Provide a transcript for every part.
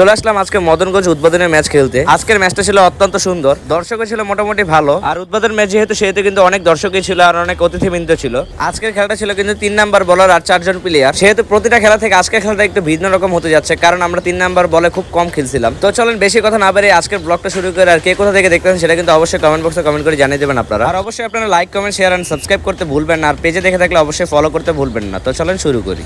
চলে আসলাম আজকে মদনগঞ্জ উদ্বোধনের ম্যাচ খেলতে। আজকের ম্যাচটা ছিল অত্যন্ত সুন্দর। দর্শকও ছিল মোটামুটি ভালো। আর উদ্বোধন ম্যাচ যেহেতু, সেহেতু কিন্তু অনেক দর্শকই ছিল আর অনেক অতিথিবৃন্দ ছিল। আজকের খেলাটা ছিল কিন্তু তিন নাম্বার বলার আর চারজন প্লেয়ার সেহেতু প্রতিটা খেলা থেকে আজকের খেলাটা একটু ভিন্ন রকম হতে যাচ্ছে, কারণ আমরা তিন নাম্বার বলে খুব কম খেলছিলাম। তো চলেন বেশি কথা না বেরিয়ে আজকের ব্লগটা শুরু করে আর কে কোথা থেকে দেখতেছেন সেটা কিন্তু অবশ্যই কমেন্ট বক্সে কমেন্ট করে জানিয়ে দেবেন আপনারা। আর অবশ্যই আপনারা like comment share and subscribe করতে ভুলবেন না। আর পেজে দেখে থাকলে অবশ্যই ফলো করতে ভুলবেন না। তো চলেন শুরু করি।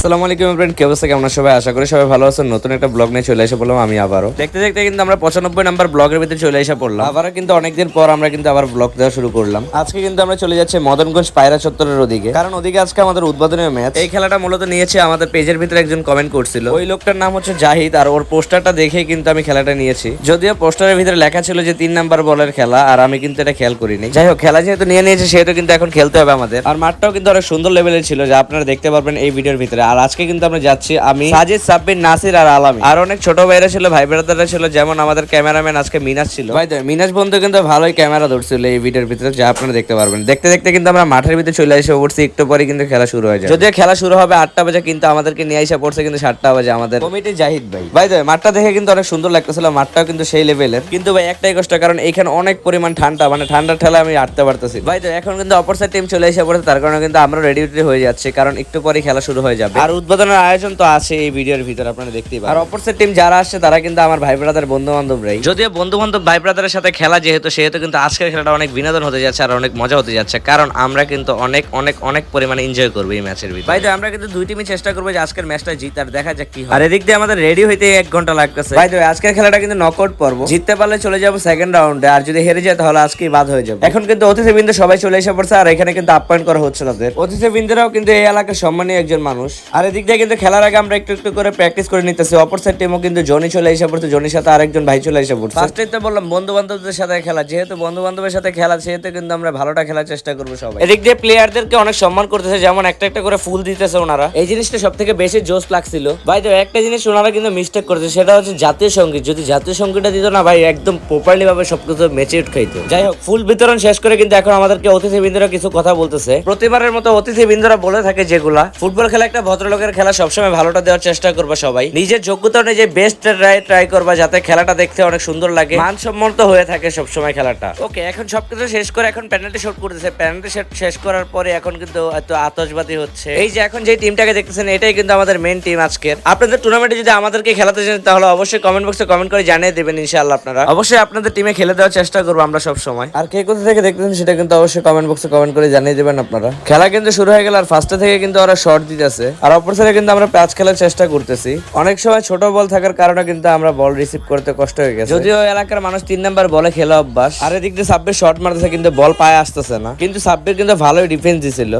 আসসালামু আলাইকুম ফ্রেন্ড কি অবস্থা? কেমন সবাই? আশা করি সবাই ভালো আছেন। নতুন একটা ব্লগ নিয়ে চলে এসে বললাম আমি আবারও। দেখতে দেখতে কিন্তু আমরা পঁচানব্বই নাম্বার ব্লগের ভিতরে চলে এসে পড়লাম। আবারও কিন্তু অনেকদিন পর আমরা কিন্তু আবার ব্লগ দেওয়া শুরু করলাম। আজকে কিন্তু আমরা চলে যাচ্ছি মদনগঞ্জ পায়রা চত্বরের ওদিকে। কারণ ওদিকে আজকে আমাদের উদ্বোধনী ম্যাচ এই খেলাটা মূলত নিয়েছে আমাদের পেজের ভিতরে একজন কমেন্ট করছিল। ওই লোকটার নাম হচ্ছে জাহিদ আর ওর পোস্টারটা দেখে কিন্তু আমি খেলাটা নিয়েছি। যদিও পোস্টারের ভিতরে লেখা ছিল যে তিন নাম্বার বলের খেলা আর আমি কিন্তু এটা খেয়াল করিনি। যাই হোক খেলা যেহেতু নিয়ে নিয়েছে সেহেতু কিন্তু এখন খেলতে হবে আমাদের। আর মাঠটাও কিন্তু অনেক সুন্দর লেভেলের ছিল যা আপনারা দেখতে পারবেন এই ভিডিওর ভিতরে। আর আজকে কিন্তু আমরা যাচ্ছি আমি সাজিদ সাব্বির নাসির আর আলামি। আর অনেক ছোট ভাইরা ছিল ভাই ব্রাদাররা ছিল যেমন আমাদের ক্যামেরাম্যান আজকে মিনাজ ছিল। ভাই মিনাজ বন্ধু কিন্তু ভালোই ক্যামেরা ধরছিল এই ভিডিওর ভিতরে যা আপনারা দেখতে পারবেন। দেখতে দেখতে কিন্তু আমরা মাঠের ভিতরে চলে এসে পড়ছি একটু পরে কিন্তু খেলা শুরু হয়ে যায় যদিও খেলা শুরু হবে আটটা বাজে কিন্তু আমাদেরকে নিয়ে এসে পড়ছে কিন্তু সাতটা বাজে আমাদের। কমিটি জাহিদ ভাই। ভাই দেখ, মাঠটা দেখে কিন্তু অনেক সুন্দর লাগতেছিল মাঠটাও কিন্তু সেই লেভেলের কিন্তু ভাই একটাই কষ্ট কারণ এখানে অনেক পরিমাণ ঠান্ডা মানে ঠান্ডার ঠেলা আমি হাঁটতে পারতেছি ভাই তো এখন কিন্তু অপর সাইড টিম চলে এসে পড়েছে তার কারণে কিন্তু আমরা রেডি হয়ে যাচ্ছে কারণ একটু পরে খেলা শুরু হয়ে যাবে। আর উদ্বোধনের আয়োজন তো আছে এই ভিডিওর ভিতরে আপনারা দেখতেই পারেন আর অপর টিম যারা আসছে তারা কিন্তু আমার ভাই ব্রাদার বন্ধু বান্ধবরাই যদিও বন্ধু বান্ধব ভাই ব্রাদারের সাথে খেলা যেহেতু সেহেতু কিন্তু আজকের খেলাটা অনেক বিনোদন হতে যাচ্ছে আর অনেক মজা হতে যাচ্ছে। কারণ আমরা কিন্তু অনেক অনেক অনেক পরিমাণে এনজয় করব এই ম্যাচের ভিতরে। ভাই আমরা কিন্তু দুই টিমই চেষ্টা করব যে আজকের ম্যাচটা জিতার দেখা যাক কি হয়। আর এদিক দিয়ে আমাদের রেডি হইতে এক ঘণ্টা লাগতেছে। ভাই তো আজকের খেলাটা কিন্তু নকআউট পর্ব। জিততে পারলে চলে যাব সেকেন্ড রাউন্ডে আর যদি হেরে যায় তাহলে আজকেই বাদ হয়ে যাবে। এখন কিন্তু অতিথি অতিথিবৃন্দ সবাই চলে এসে পড়ছে আর এখানে কিন্তু আপ্যায়ন করা হচ্ছে তাদের। অতিথিবৃন্দরাও কিন্তু এই এলাকার সম্মানীয় একজন মানুষ। আর এদিক দিয়ে কিন্তু খেলার আগে আমরা একটু একটু করে প্র্যাকটিস করে নিতেছি। অপর সাইড টিমও কিন্তু জনি চলে এসে পড়ছে জনির সাথে আরেকজন ভাই চলে এসে পড়ছে। ফার্স্টে তো বললাম বন্ধু বান্ধবদের সাথে খেলা। যেহেতু বন্ধু বান্ধবের সাথে খেলা সেহেতু কিন্তু আমরা ভালোটা খেলার চেষ্টা করব সবাই। এদিক দিয়ে প্লেয়ারদেরকে অনেক সম্মান করতেছে যেমন একটা একটা করে ফুল দিতেছে ওনারা। এই জিনিসটা সব থেকে বেশি জোশ লাগছিল। ভাই তো একটা জিনিস ওনারা কিন্তু মিস্টেক করেছে সেটা হচ্ছে জাতীয় সংগীত যদি জাতীয় সঙ্গীতটা দিত না ভাই একদম প্রপারলি ভাবে সবকিছু মেচে খাইতো। যাই হোক ফুল বিতরণ শেষ করে কিন্তু এখন আমাদেরকে অতিথিবৃন্দরা কিছু কথা বলতেছে। প্রতিবারের মতো অতিথিবৃন্দরা বলে থাকে যেগুলা। ফুটবল খেলা একটা ভদ্রলোকের খেলা সবসময় ভালোটা দেওয়ার চেষ্টা করবে সবাই। নিজের যোগ্যতা অনুযায়ী বেস্ট ট্রাই ট্রাই করবা, যাতে খেলাটা দেখতে অনেক সুন্দর লাগে। মানসম্মত হয়ে থাকে সবসময় খেলাটা। ওকে এখন সবকিছু শেষ করে এখন পেনাল্টি শট করতেছে। পেনাল্টি শট শেষ করার পরে এখন কিন্তু এত আতশবাজি হচ্ছে। এই যে এখন যে টিমটাকে দেখতেছেন, এটাই কিন্তু আমাদের মেন টিম আজকের। আপনাদের টুর্নামেন্টে যদি আমাদেরকে খেলাতে চান তাহলে অবশ্যই কমেন্ট বক্সে কমেন্ট করে জানিয়ে দেবেন ইনশাআল্লাহ আপনারা। অবশ্যই আপনাদের টিমে খেলে দেওয়ার চেষ্টা করব আমরা সব সময় আর কে কোথা থেকে দেখতেছেন, সেটা কিন্তু অবশ্যই কমেন্ট বক্সে কমেন্ট করে জানিয়ে দেবেন আপনারা। খেলা কিন্তু শুরু হয়ে গেল আর ফার্স্টে থেকে কিন্তু ওরা শর্ট দিতেছে। আর অপর সাইডে কিন্তু আমরা প্যাচ খেলার চেষ্টা করতেছি। অনেক সময় ছোট বল থাকার কারণে কিন্তু আমরা বল রিসিভ করতে কষ্ট হয়ে গেছে। যদিও এলাকার মানুষ তিন নাম্বার বলে খেলা অভ্যাস। আর এদিক দিয়ে সাব্বির শর্ট মারতেছে কিন্তু বল পায়ে আসতেছে না। কিন্তু সাব্বির কিন্তু ভালোই ডিফেন্স দিছিল।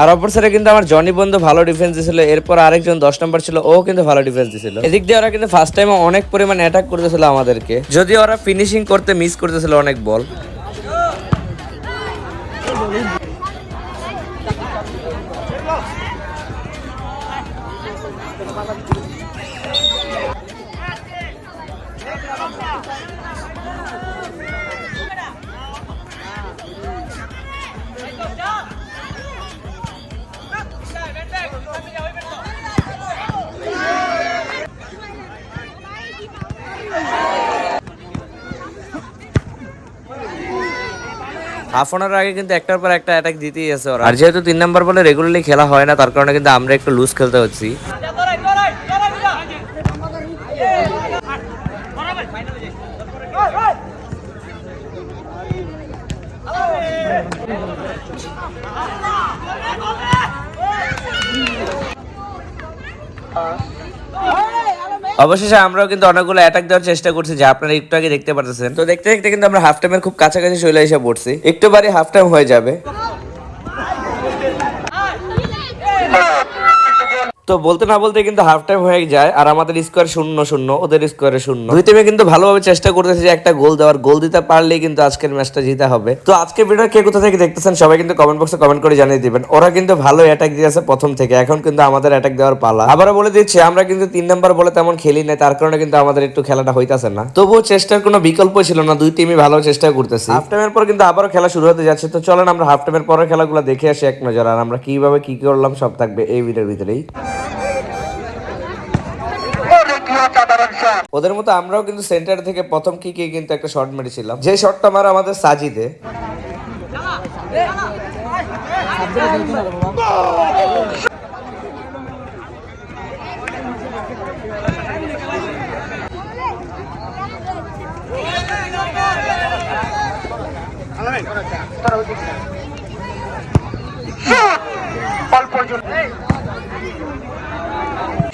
আর অপর সাইডে কিন্তু আমার জনি বন্ধু ভালো ডিফেন্স দিছিল। এরপর আরেকজন দশ নম্বর ছিল ও কিন্তু ভালো ডিফেন্স দিছিল। এদিক দিয়ে ওরা কিন্তু ফার্স্ট টাইমে অনেক পরিমাণ অ্যাটাক করতেছিল আমাদেরকে। যদি ওরা ফিনিশিং করতে মিস করতেছিল অনেক বল। Oh. হাফ অনার আগে কিন্তু একটার পর একটা অ্যাটাক দিতেই আছে ওরা। আর যেহেতু তিন নাম্বার বলে রেগুলারলি খেলা হয় না তার কারণে কিন্তু আমরা একটু লুজ খেলতে হচ্ছি। অবশেষে আমরাও কিন্তু অনেকগুলো অ্যাটাক দেওয়ার চেষ্টা করছি, যা আপনারা একটু আগে দেখতে পারতেছেন। তো দেখতে দেখতে কিন্তু আমরা হাফ টাইমের খুব কাছাকাছি চলে এসে পড়ছি। একটু বারে হাফ টাইম হয়ে যাবে। তো বলতে না বলতে কিন্তু হাফ টাইম হয়ে যায় আর আমাদের স্কোয়ার শূন্য শূন্য ওদের স্কোয়ারে শূন্য। দুই টিমে কিন্তু ভালোভাবে চেষ্টা করতেছে যে একটা গোল দেওয়ার গোল দিতে পারলেই কিন্তু আজকের ম্যাচটা জিতে হবে। তো আজকে ভিডিও কে কোথা থেকে দেখতেছেন সবাই কিন্তু কমেন্ট বক্সে কমেন্ট করে জানিয়ে দিবেন। ওরা কিন্তু ভালো অ্যাটাক দিয়েছে প্রথম থেকে এখন কিন্তু আমাদের অ্যাটাক দেওয়ার পালা। আবারও বলে দিচ্ছি আমরা কিন্তু তিন নাম্বার বলে তেমন খেলি নাই তার কারণে কিন্তু আমাদের একটু খেলাটা হইতাছে না। তবুও চেষ্টার কোনো বিকল্প ছিল না দুই টিমই ভালো চেষ্টা করতেছে। হাফ টাইমের পর কিন্তু আবারও খেলা শুরু হতে যাচ্ছে। তো চলেন আমরা হাফ টাইমের পরের খেলাগুলো দেখে আসি এক নজর আর আমরা কীভাবে কি করলাম সব থাকবে এই ভিডিওর ভিতরেই। ওদের মতো আমরাও কিন্তু সেন্টার থেকে প্রথম কিকে কিন্তু একটা শট মেরেছিলাম। যে শটটা মারা আমাদের সাজিদে।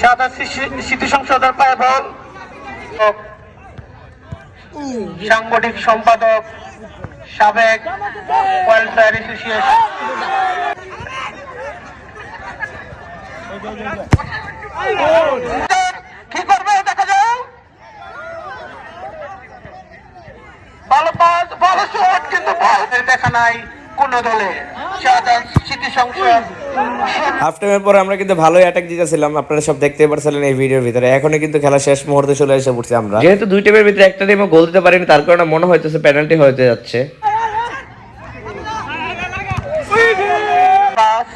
সাদা স্মৃতি সংসদের পায় বল সাংগঠনিক সম্পাদক, সাবেক ওয়েলফেয়ার অ্যাসোসিয়েশন। কি করবে দেখা যাও ভালো পাস, ভালো কিন্তু দেখা নাই কোন দলে। সাদা স্মৃতি সংসদ। হাফ টাইমের পরে আমরা কিন্তু ভালোই অ্যাটাক দিতেছিলাম। আপনারা সব দেখতে পারছিলেন এই ভিডিওর ভিতরে। এখনই কিন্তু খেলা শেষ মুহূর্তে চলে এসে পড়ছি আমরা। যেহেতু দুই টিমের ভিতরে একটা টিমও গোল দিতে পারেনি, তার কারণে মনে হইতেছে পেনাল্টি হয়ে যাচ্ছে পাস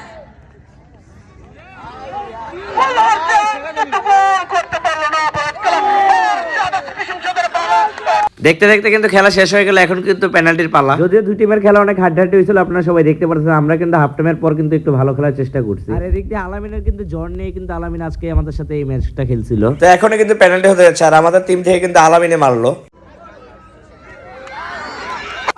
বল হচ্ছে, কিন্তু বল করতে পারল না বল খেলা সাদা স্মৃতি সংসদের বল দেখতে দেখতে কিন্তু খেলা শেষ হয়ে গেল এখন কিন্তু পেনাল্টির পালা। যদিও দুই টিমের খেলা অনেক হাড্ডাহাড্ডি হয়েছিল আপনারা সবাই দেখতে পাচ্ছেন আমরা কিন্তু হাফ টাইমের পর কিন্তু একটু ভালো খেলার চেষ্টা করছি। আর এদিক দিয়ে আলামিনের কিন্তু জ্বর নিয়ে কিন্তু আলামিন আজকে আমাদের সাথে এই ম্যাচটা খেলছিল। তো এখনও কিন্তু পেনাল্টি হতে যাচ্ছে আর আমাদের টিম থেকে কিন্তু আলামিনে মারলো।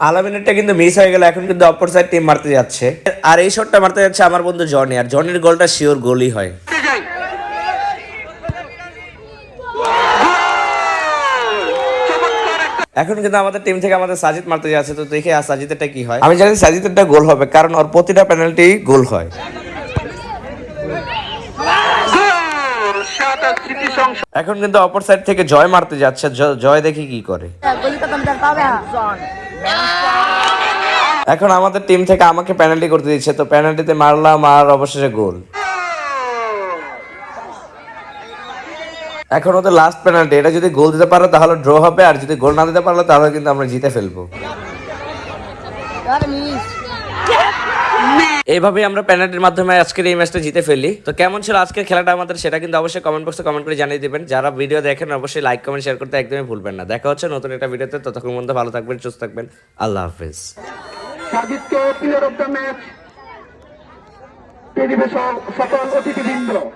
আলামিনেরটা কিন্তু মিস হয়ে গেল এখন কিন্তু অপর সাইড টিম মারতে যাচ্ছে। আর এই শটটা মারতে যাচ্ছে আমার বন্ধু জনি আর জনির গোলটা শিওর গোলই হয় করতে যাই চমৎকার একটা এখন কিন্তু আমাদের টিম থেকে আমাদের সাজিদ মারতে যাচ্ছে, তো দেখি আর সাজিদেরটা কি হয়? আমি জানি সাজিদেরটা গোল হবে, কারণ ওর প্রতিটা পেনাল্টি গোল হয়। এখন কিন্তু অপর সাইড থেকে জয় মারতে যাচ্ছে জয় দেখি কি করে। এখন আমাদের টিম থেকে আমাকে পেনাল্টি করতে দিচ্ছে, তো পেনাল্টিতে মারলাম আর অবশেষে গোল। এখন ওদের লাস্ট পেনাল্টি এটা যদি গোল দিতে পারো তাহলে ড্র হবে আর যদি গোল না দিতে পারল তাহলে কিন্তু আমরা জিতে ফেলব. এইভাবেই আমরা পেনাল্টির মাধ্যমে আজকের এই ম্যাচটা জিতে ফেলি। তো কেমন ছিল আজকের খেলাটা আমাদের সেটা কিন্তু অবশ্যই কমেন্ট বক্সে কমেন্ট করে জানিয়ে দিবেন। যারা ভিডিও দেখেন অবশ্যই লাইক কমেন্ট শেয়ার করতে একদমই ভুলবেন না। দেখা হচ্ছে নতুন একটা ভিডিওতে ততক্ষণ মধ্যে ভালো থাকবেন সুস্থ থাকবেন। আল্লাহ হাফিজ। সাজিদকে প্লেয়ার অফ দ্য ম্যাচ সকল অতিথিবৃন্দ।